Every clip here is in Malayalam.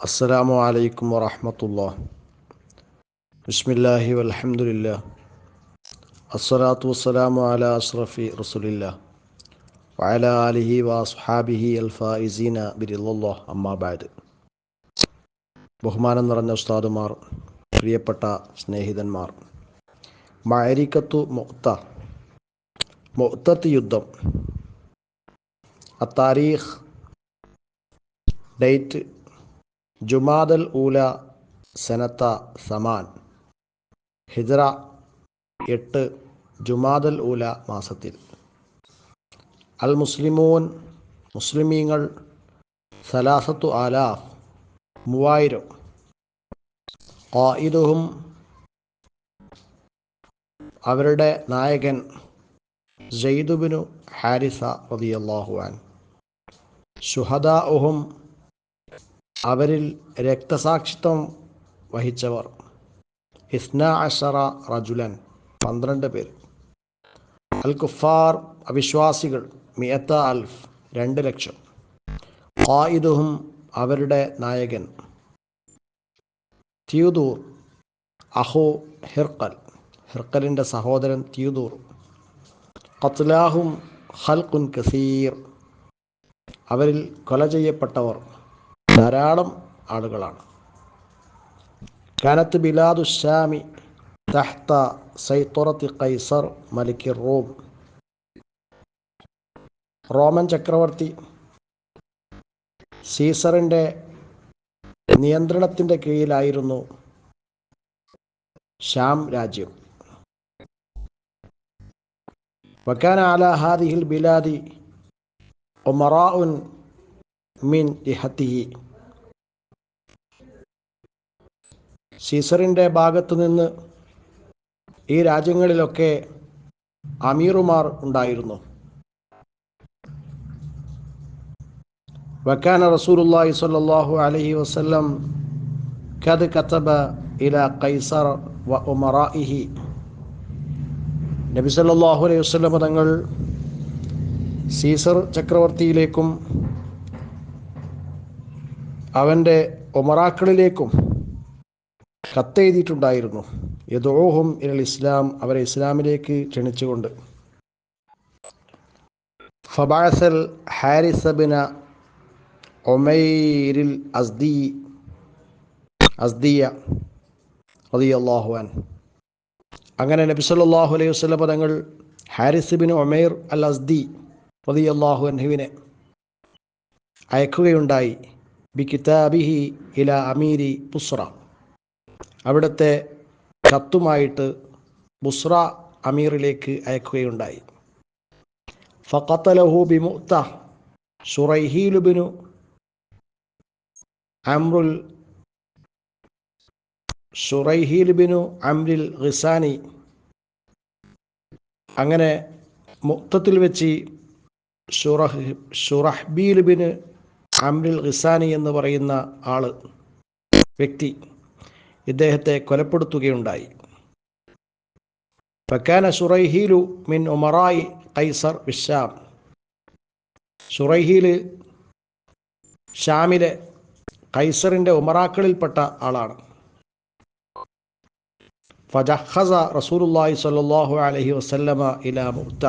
അസ്സലാമു അലൈക്കും വറഹമത്തുള്ള ബിസ്മില്ലാഹി വൽഹംദുലില്ലാ അസ്സലാത്തു വസ്സലാമു അല അഷ്റഫി റസുലില്ല വഅല ആലിഹി വസ്ഹാബിഹി അൽഫായിസീന ബിരില്ലാ അമ്മാബാദ് ബഹുമാനം നിറഞ്ഞ ഉസ്താദുമാർ പ്രിയപ്പെട്ട സ്നേഹിതന്മാർ മഅരിക്കത്തു മുക്ത മുക്തത്ത് യുദ്ധം അത്താരീഖ് ഡേറ്റ് ജുമാദൽ ഊല സനത്ത സമാൻ. ഹിജറ എട്ട് ജുമാദൽ ഊല മാസത്തിൽ. അൽ മുസ്ലിമൂൻ മുസ്ലിമീങ്ങൾ സലാസത്തു ആലാഫ് മൂവായിരം. ഖായിദുഹും അവരുടെ നായകൻ ജയ്ദുബിനു ഹാരിസ റളിയല്ലാഹു അൻ ഷുഹദാഉഹും അവരിൽ രക്തസാക്ഷിത്വം വഹിച്ചവർ. ഇസ്ന അഷറ റജുലൻ പന്ത്രണ്ട് പേർ. അൽ കുഫാർ അവിശ്വാസികൾ മിയത്ത അൽഫ് രണ്ട് ലക്ഷം. ഖായിദുഹും അവരുടെ നായകൻ. തിയുദൂർ അഹു ഹിർക്കൽ ഹിർക്കലിന്റെ സഹോദരൻ തിയുദൂർ. ഖത്ലാഹും ഹൽക്കുൻ കസീർ. അവരിൽ കൊല ചെയ്യപ്പെട്ടവർ. ധാരാളം ആളുകളാണ്. കാനത്ത് ബിലാദു ഷാമി തഹ്ത സൈത്തുറത്തി കൈസർ മലിക്കി റോം. റോമൻ ചക്രവർത്തി സീസറിന്റെ നിയന്ത്രണത്തിന്റെ കീഴിലായിരുന്നു ഷാം രാജ്യം. വക്കാന അല ഹാദിഹിൽ ബിലാദി ഒമറാഉൻ മിൻ ലിഹത്തിഹി. സീസറിന്റെ ഭാഗത്തു നിന്ന് ഈ രാജ്യങ്ങളിലൊക്കെ അമീറുമാർ ഉണ്ടായിരുന്നു. വക്കാന റസൂലുള്ളാഹി സ്വല്ലല്ലാഹു അലൈഹി വസല്ലം കത് കതബ ഇല കൈസർ വ ഉമറാഇഹി. നബി സല്ലല്ലാഹു അലൈഹി വസല്ലം തങ്ങൾ സീസർ ചക്രവർത്തിയിലേക്കും അവന്റെ ഒമറാക്കളിലേക്കും കത്തെഴുതിയിട്ടുണ്ടായിരുന്നു. യദോഹും ഇരൽ ഇസ്ലാം അവരെ ഇസ്ലാമിലേക്ക് ക്ഷണിച്ചുകൊണ്ട്. ഫബാസൽ ഹാരിസബിന ഒമൈരിൽ അസ്ദി അസ്ദിയ റളിയല്ലാഹു അൻ അങ്ങനെ നബി സല്ലല്ലാഹു അലൈഹി വസ്ല പദങ്ങൾ Harith bin Umair al Azdi റളിയല്ലാഹു അൻഹുവിനെ അയക്കുകയുണ്ടായി. ബി കിതാബിഹി ഇല അമീരി ബുസ്ര അവിടുത്തെ കത്തുമായിട്ട് ബുസ്ര അമീറിലേക്ക് അയക്കുകയുണ്ടായി. ഫഖത്തലഹു ബിമുത്ത ഷുറൈഹീലുബിനു അമ്രുൽ ഷുറൈഹീലുബിനു അമ്രിൽ ഖിസാനി അങ്ങനെ മുക്തത്തിൽ വെച്ച് ഷുറഹ് ഷുറഹ്ബീലുബിന് അമ്രിൽ ഖിസാനി എന്ന് പറയുന്ന ആൾ വ്യക്തി ഇദ്ദേഹത്തെ കൊലപ്പെടുത്തുകയുണ്ടായി. ഫക്കാന സുറൈഹീലു മിൻ ഉമറായി കൈസർ വിഷാം സുറൈഹീൽ ഷാമിലെ കൈസറിന്റെ ഉമറാക്കളിൽപ്പെട്ട ആളാണ്. ഫജഹസ റസൂലുല്ലാഹി സ്വല്ലല്ലാഹു അലൈഹി വസല്ലമ ഇല മുർത്ത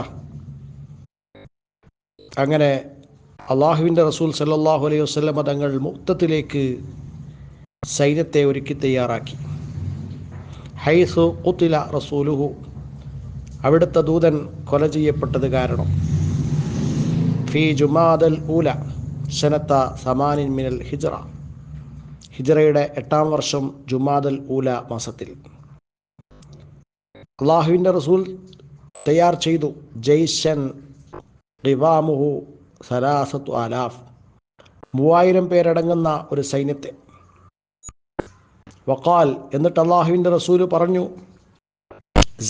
അങ്ങനെ അള്ളാഹുവിന്റെ റസൂൽ സല്ലാഹു അലൈഹി വസല്ലമ തങ്ങൾ മുക്തത്തിലേക്ക് സൈന്യത്തെ ഒരുക്കി തയ്യാറാക്കി. ഹൈസു കുത്തില റസൂലുഹു. അവിടുത്തെ ദൂതൻ കൊല ചെയ്യപ്പെട്ടത് കാരണം. ഫി ജുമാദൽ ഊല സനത്ത സമാനിൻ മിനൽ ഹിജറ. ഹിജറയുടെ എട്ടാം വർഷം ജുമാദൽ ഊല മാസത്തിൽ. അള്ളാഹുവിന്റെ റസൂൽ തയ്യാർ ചെയ്തു. ജയ്ഷൻ റിവാമുഹു സലാസത്തു ആലാഫ്. മൂവായിരം പേരടങ്ങുന്ന ഒരു സൈന്യത്തെ. വക്കാൽ എന്നിട്ട് അള്ളാഹുവിന്റെ റസൂൽ പറഞ്ഞു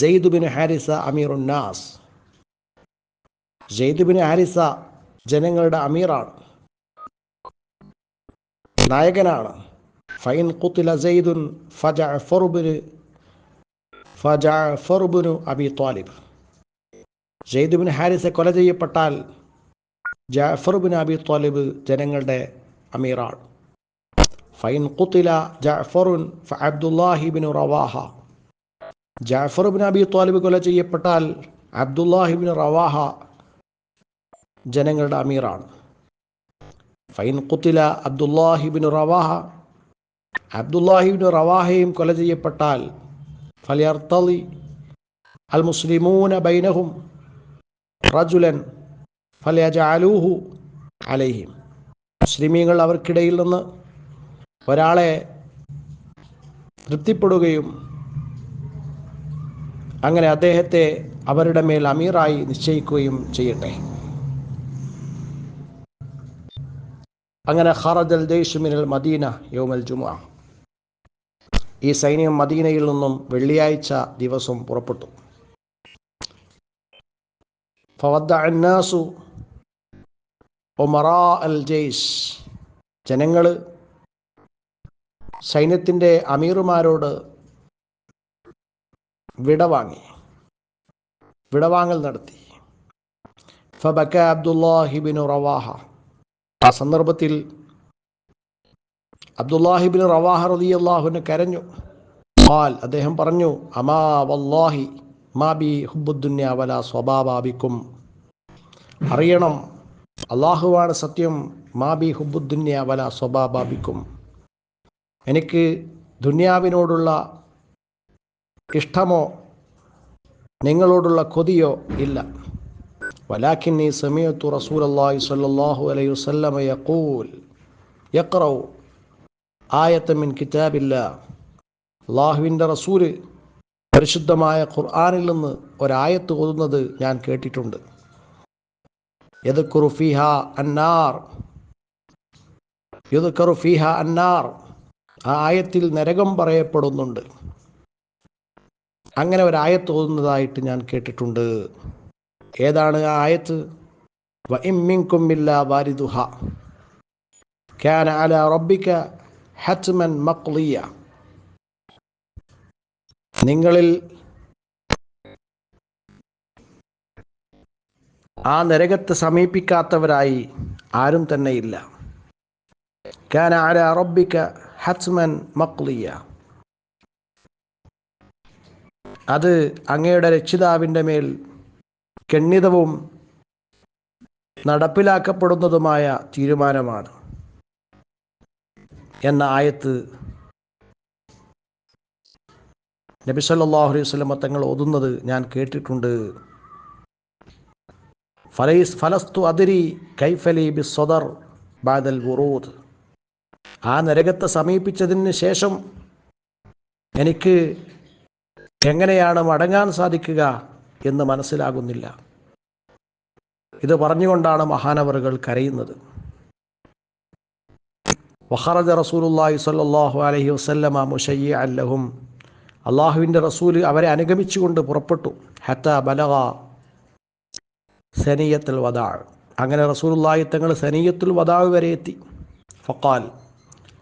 ജെയ്ദുബിൻ ഹാരിസ അമീറുന്നാസ് ജെയ്ദുബിൻ ഹാരിസ ജനങ്ങളുടെ അമീറാണ് നായകനാണ്. ഫൈൻ കുത്തില ജെയ്ദുൻ ഫജ ഫറുബിന് Abi Talib. Zaid ibn Haris കൊല ചെയ്യപ്പെട്ടാൽ Jafar ibn bin Abi Talib ജനങ്ങളുടെ അമീറാണ്. ഫൈൻ കുത്തില ജഅഫറുൻ Abdullah ibn Rawaha. Jafar bin Abi Talib കൊല ചെയ്യപ്പെട്ടാൽ അബ്ദുല്ലാഹിബിൻ റവാഹ ജനങ്ങളുടെ അമീറാണ്. ഫൈൻ കുത്തില അബ്ദുല്ലാഹിബിൻ റവാഹ അബ്ദുല്ലാഹിബിൻ റവാഹയും കൊല ചെയ്യപ്പെട്ടാൽ ഫലിയർത്തലി അൽ മുസ്ലിമൂന ബൈനഹും റജുലൻ ഫലയജാലൂഹു അലൈഹിം. മുസ്ലിമീങ്ങൾ അവർക്കിടയിൽ നിന്ന് ഒരാളെ തൃപ്തിപ്പെടുകയും അങ്ങനെ അദ്ദേഹത്തെ അവരുടെ മേൽ അമീറായി നിശ്ചയിക്കുകയും ചെയ്യട്ടെ. അങ്ങനെ ഖറജൽ ജയ്ഷുമിനൽ മദീന യോമൽ ജുമ ഈ സൈന്യം മദീനയിൽ നിന്നും വെള്ളിയാഴ്ച ദിവസം പുറപ്പെട്ടു. ഫവദ്ദ അന്നാസു ഒമറാ അൽ ജയ്ഷ്. ജനങ്ങൾ സൈന്യത്തിന്റെ അമീറുമാരോട് വിടവാങ്ങി. വിടവാങ്ങൽ നടത്തി. ഫബക്ക അബ്ദുല്ലാഹിബിൻ റവാഹ. ആ സന്ദർഭത്തിൽ അബ്ദുല്ലാഹിബിൻ റവാഹ റതി അള്ളാഹുവിന് കരഞ്ഞു. ആൽ അദ്ദേഹം പറഞ്ഞു അമാ വല്ലാഹി മാ ബി ഹുബുദ്ദുന്യ വല സ്വഭാവാബിക്കും അറിയണം അള്ളാഹുവാണ് സത്യം മാ ബി ഹുബുദ്ദുന്യ വല സ്വഭാവാബിക്കും എനിക്ക് ദുന്യാവിനോടുള്ള ഇഷ്ടമോ? നിങ്ങളോടുള്ള കൊതിയോ ഇല്ല. വലാക്കിന്നി സമയത്തു അള്ളാഹി സല്ലാഹു അലൈഹി വസല്ലമ യഖൂൽ യക്റൗ ആയത്തമിൻ കിതാബില്ല. അള്ളാഹുവിന്റെ റസൂൽ പരിശുദ്ധമായ ഖുർആാനിൽ നിന്ന് ഒരായത്ത് ഓതുന്നത് ഞാൻ കേട്ടിട്ടുണ്ട്. യദ് ഫീഹ അന്നാർ യുദ് ഫീഹ അന്നാർ. ആ ആയത്തിൽ നരകം പറയപ്പെടുന്നുണ്ട്. അങ്ങനെ ഒരു ആയത്ത് തോന്നുന്നതായിട്ട് ഞാൻ കേട്ടിട്ടുണ്ട്. ഏതാണ് ആ ആയത്ത്? വാരിദുഹ. കാന റബ്ബിക ഹത്മൻ മക്ലിയ. നിങ്ങളിൽ ആ നരകത്തെ സമീപിക്കാത്തവരായി ആരും തന്നെ ഇല്ല. കാന അല റബ്ബിക ഹത്മൻ മക്ലിയ. അത് അങ്ങയുടെ രക്ഷിതാവിന്റെ മേൽ കെണ്ണിതവും നടപ്പിലാക്കപ്പെടുന്നതുമായ തീരുമാനമാണ്. എന്ന ആയത്ത് നബി സല്ലല്ലാഹു അലൈഹി വസല്ലമ തങ്ങൾ ഓതുന്നത് ഞാൻ കേട്ടിട്ടുണ്ട്. ഫലൈസ് ഫലസ്തു അതിരി കൈഫലി ബി സ്വദർ ബാദൽ വുറൂദ്. ആ നരകത്തെ സമീപിച്ചതിന് ശേഷം എനിക്ക് എങ്ങനെയാണ് മടങ്ങാൻ സാധിക്കുക എന്ന് മനസ്സിലാകുന്നില്ല. ഇത് പറഞ്ഞുകൊണ്ടാണ് മഹാനവറുകൾ കരയുന്നത്. വഹറജ റസൂലുല്ലാഹി സ്വല്ലല്ലാഹു അലഹി വസല്ലമ മുഷയ്യ അല്ലഹും അള്ളാഹുവിന്റെ റസൂൽ അവരെ അനുഗമിച്ചുകൊണ്ട് പുറപ്പെട്ടു. ഹത്ത ബലഗ സനിയത്തുൽ വദാ. അങ്ങനെ റസൂലുള്ളാഹി തങ്ങൾ സനിയത്തുൽ വദാ വരെ എത്തി. ഫക്കാൽ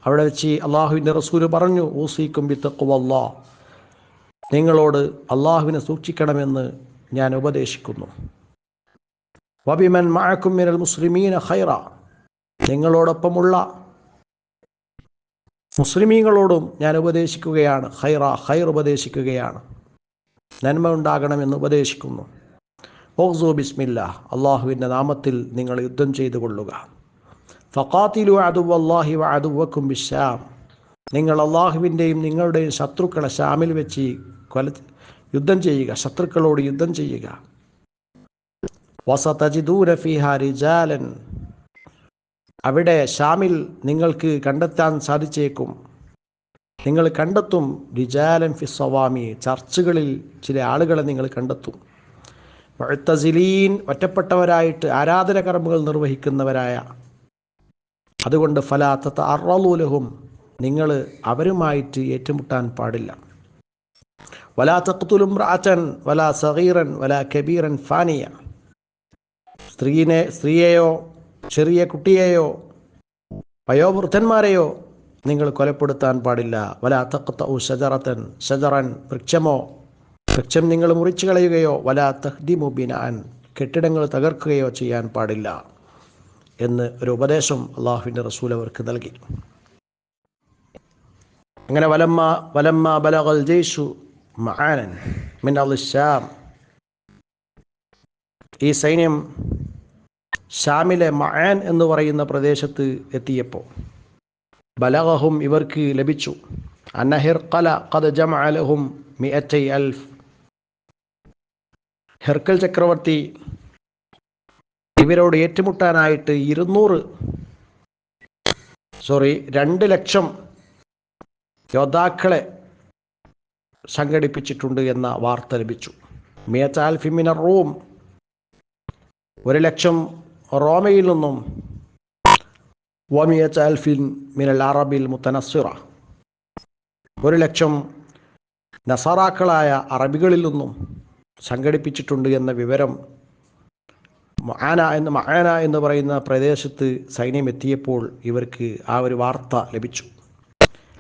അവിടെ വെച്ച് അള്ളാഹുവിന്റെ റസൂൽ പറഞ്ഞു ഊസീക്കും ബി നിങ്ങളോട് അള്ളാഹുവിനെ സൂക്ഷിക്കണമെന്ന് ഞാൻ ഉപദേശിക്കുന്നു. വബിമൻ മഴക്കും മിനൽ മുസ്ലിമീന ഹൈറ നിങ്ങളോടൊപ്പമുള്ള മുസ്ലിമീങ്ങളോടും ഞാൻ ഉപദേശിക്കുകയാണ്. ഹൈറ ഹൈർ ഉപദേശിക്കുകയാണ്. നന്മ ഉണ്ടാകണമെന്ന് ഉപദേശിക്കുന്നു. ഓക്സോ ബിസ്മില്ല. അള്ളാഹുവിന്റെ നാമത്തിൽ നിങ്ങൾ യുദ്ധം ചെയ്തു കൊള്ളുക ഫക്കാത്തിലു അദുവല്ലാഹി വ അദുവക്കും ബിശാം നിങ്ങൾ അള്ളാഹുവിന്റെയും നിങ്ങളുടെയും ശത്രുക്കളെ ഷാമിൽ വെച്ച് കൊല യുദ്ധം ചെയ്യുക ശത്രുക്കളോട് യുദ്ധം ചെയ്യുക. വസതജിദൂന ഫിഹ റിജാലൻ. അവിടെ ഷാമിൽ നിങ്ങൾക്ക് കണ്ടെത്താൻ സാധിച്ചേക്കും. നിങ്ങൾ കണ്ടെത്തും റിജാലൻ ഫി സവാമി ചർച്ചുകളിൽ ചില ആളുകളെ നിങ്ങൾ കണ്ടെത്തും. മുഴത്തസിലീൻ ഒറ്റപ്പെട്ടവരായിട്ട് ആരാധന കർമ്മങ്ങൾ നിർവഹിക്കുന്നവരായ അതുകൊണ്ട് ഫലാത്തത്ത് അറലൂലഹും നിങ്ങൾ അവരുമായിട്ട് ഏറ്റുമുട്ടാൻ പാടില്ല. വലാ തഖ്തുലും റാച്ചൻ വലാ സഗീറൻ വലാ കബീറൻ ഫാനിയ. സ്ത്രീനെ സ്ത്രീയെയോ ചെറിയ കുട്ടിയെയോ വയോവൃദ്ധന്മാരെയോ നിങ്ങൾ കൊലപ്പെടുത്താൻ പാടില്ല. വലാ ഉ ഷജറത്തൻ ഷജറൻ വൃക്ഷമോ വൃക്ഷം നിങ്ങൾ മുറിച്ചു കളയുകയോ വലാ തഹ്ദിമുബിനാൻ കെട്ടിടങ്ങൾ തകർക്കുകയോ ചെയ്യാൻ പാടില്ല. എന്ന് ഒരു ഉപദേശം അള്ളാഹുവിന്റെ റസൂൽ അവർക്ക് നൽകി. അങ്ങനെ വലമ്മ വലമ്മ ബലഗൽ ജയ്ഷു മഹാനൻ മിനൽ ഈ സൈന്യം ഷാമിലെ മഹാൻ എന്ന് പറയുന്ന പ്രദേശത്ത് എത്തിയപ്പോൾ ബലഗഹും ഇവർക്ക് ലഭിച്ചു. അന്നഹിർഖല ഖദ ജമഅലഹും മിഅറ്റൈ അൽഫ്. ഹെർക്കൽ ചക്രവർത്തി ഇവരോട് ഏറ്റുമുട്ടാനായിട്ട് ഇരുന്നൂറ് സോറി രണ്ട് ലക്ഷം യോദ്ധാക്കളെ സംഘടിപ്പിച്ചിട്ടുണ്ട് എന്ന വാർത്ത ലഭിച്ചു. മിയത്ത് ഫിമിന റോം ഒരു ലക്ഷം റോമയിൽ നിന്നും ആൽഫിൻ മിനൽ അറബിൽ മുത്തനസിറ ഒരു ലക്ഷം നസാറാക്കളായ അറബികളിൽ നിന്നും സംഘടിപ്പിച്ചിട്ടുണ്ട് എന്ന വിവരം മഹാന എന്ന് മഹാന എന്ന് പറയുന്ന പ്രദേശത്ത് സൈന്യം എത്തിയപ്പോൾ ഇവർക്ക് ആ ഒരു വാർത്ത ലഭിച്ചു.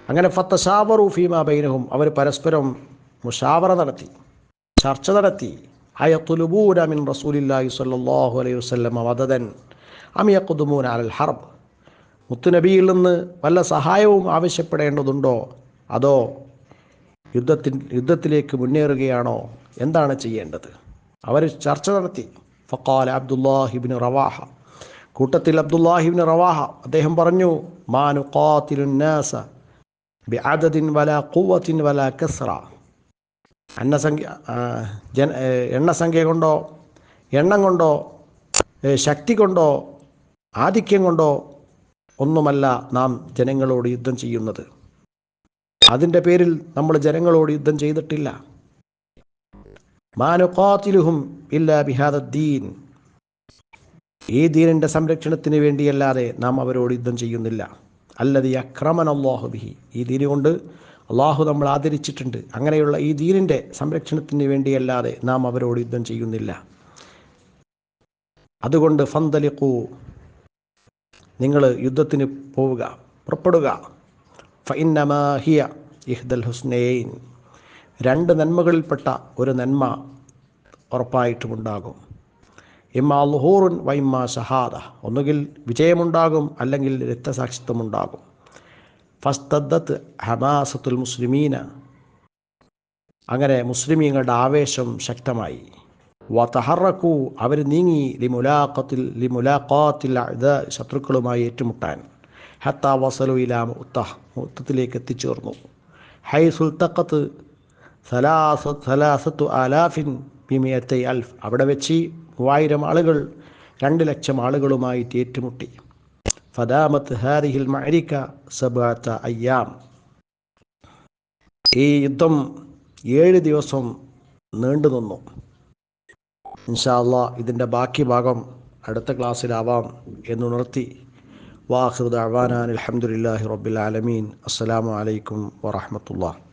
അങ്ങനെ ഫത്തശാവറു ഫീമ ബൈനഹും അവർ പരസ്പരം മുഷാവറ നടത്തി ചർച്ച നടത്തി. അയത്തുലുബൂന മിൻ റസൂലില്ലാഹി സ്വല്ലല്ലാഹു അലൈഹി വസല്ലം വദദൻ അം യഖ്ദുമൂന അലൽ ഹർബ്. മുത്തുനബിയിൽ നിന്ന് വല്ല സഹായവും ആവശ്യപ്പെടേണ്ടതുണ്ടോ? അതോ യുദ്ധത്തിൽ യുദ്ധത്തിലേക്ക് മുന്നേറുകയാണോ? എന്താണ് ചെയ്യേണ്ടത്? അവർ ചർച്ച നടത്തി. ഫക്കാൽ അബ്ദുല്ലാഹിബിൻ റവാഹ. കൂട്ടത്തിൽ അബ്ദുല്ലാഹിബിൻ റവാഹ അദ്ദേഹം പറഞ്ഞു മാനു ബിഅദദിൻ വല ഖുവത്തിൻ വല കസ്ര അന്നസംഖ്യ ജന എണ്ണസംഖ്യ കൊണ്ടോ എണ്ണം കൊണ്ടോ ശക്തി കൊണ്ടോ ആധിക്യം കൊണ്ടോ ഒന്നുമല്ല നാം ജനങ്ങളോട് യുദ്ധം ചെയ്യുന്നത്. അതിന്റെ പേരിൽ നമ്മൾ ജനങ്ങളോട് യുദ്ധം ചെയ്തിട്ടില്ല. മാനുഖാത്തിലുഹും ഇല്ല ബിഹാദീൻ ഈ ദീനിന്റെ സംരക്ഷണത്തിന് വേണ്ടിയല്ലാതെ നാം അവരോട് യുദ്ധം ചെയ്യുന്നില്ല. അല്ലത് അക്രമൻ അള്ളാഹു ബിഹി. ഈ ദീന് കൊണ്ട് അള്ളാഹു നമ്മൾ ആദരിച്ചിട്ടുണ്ട്. അങ്ങനെയുള്ള ഈ ദീനിന്റെ സംരക്ഷണത്തിന് വേണ്ടിയല്ലാതെ നാം അവരോട് യുദ്ധം ചെയ്യുന്നില്ല. അതുകൊണ്ട് ഫന്തലിക്കൂ നിങ്ങൾ യുദ്ധത്തിന് പോവുക പുറപ്പെടുക. ഫൈന്നമാഹിയ ഇഹ്ദൽ ഹുസ്നൈൻ. രണ്ട് നന്മകളിൽപ്പെട്ട ഒരു നന്മ ഉറപ്പായിട്ടുമുണ്ടാകും. ഇമ്മാ ലുഹൂറുൻ വൈമ്മ ഷഹാദ. ഒന്നുകിൽ വിജയമുണ്ടാകും അല്ലെങ്കിൽ രക്തസാക്ഷിത്വമുണ്ടാകും. ഫസ്തദ്ദത്ത് ഹമാസത്തുൽ മുസ്ലിമീന. അങ്ങനെ മുസ്ലിമീങ്ങളുടെ ആവേശം ശക്തമായി. വതഹറക്കു അവർ നീങ്ങി ലിമുലാഖത്തിൽ ലിമുലാഖാത്തിൽ ശത്രുക്കളുമായി ഏറ്റുമുട്ടാൻ. ഹത്ത വസലു ഇലാ ഉത്ത മുത്തത്തിലേക്ക് എത്തിച്ചേർന്നു. ഹൈ സുൽത്തക്കത്ത് സലാസത്തു ആലാഫിൻ ബിമിയത്തെ അൽഫ്. അവിടെ വെച്ച് മൂവായിരം ആളുകൾ രണ്ട് ലക്ഷം ആളുകളുമായി ഏറ്റുമുട്ടി. ഫദാമത്ത് ഹാരിഹിൽ മഅരിക്ക സബാത്ത അയ്യാം. ഈ യുദ്ധം ഏഴ് ദിവസം നീണ്ടു നിന്നു. ഇൻഷാല്ല ഇതിന്റെ ബാക്കി ഭാഗം അടുത്ത ക്ലാസ്സിലാവാം എന്നുണർത്തി വാഹൃദ് അവാനാൻ അലഹമുല്ലാഹി റബ്ബിൽ ആലമീൻ. അസ്സലാമു അലൈക്കും വറഹമത്തുള്ള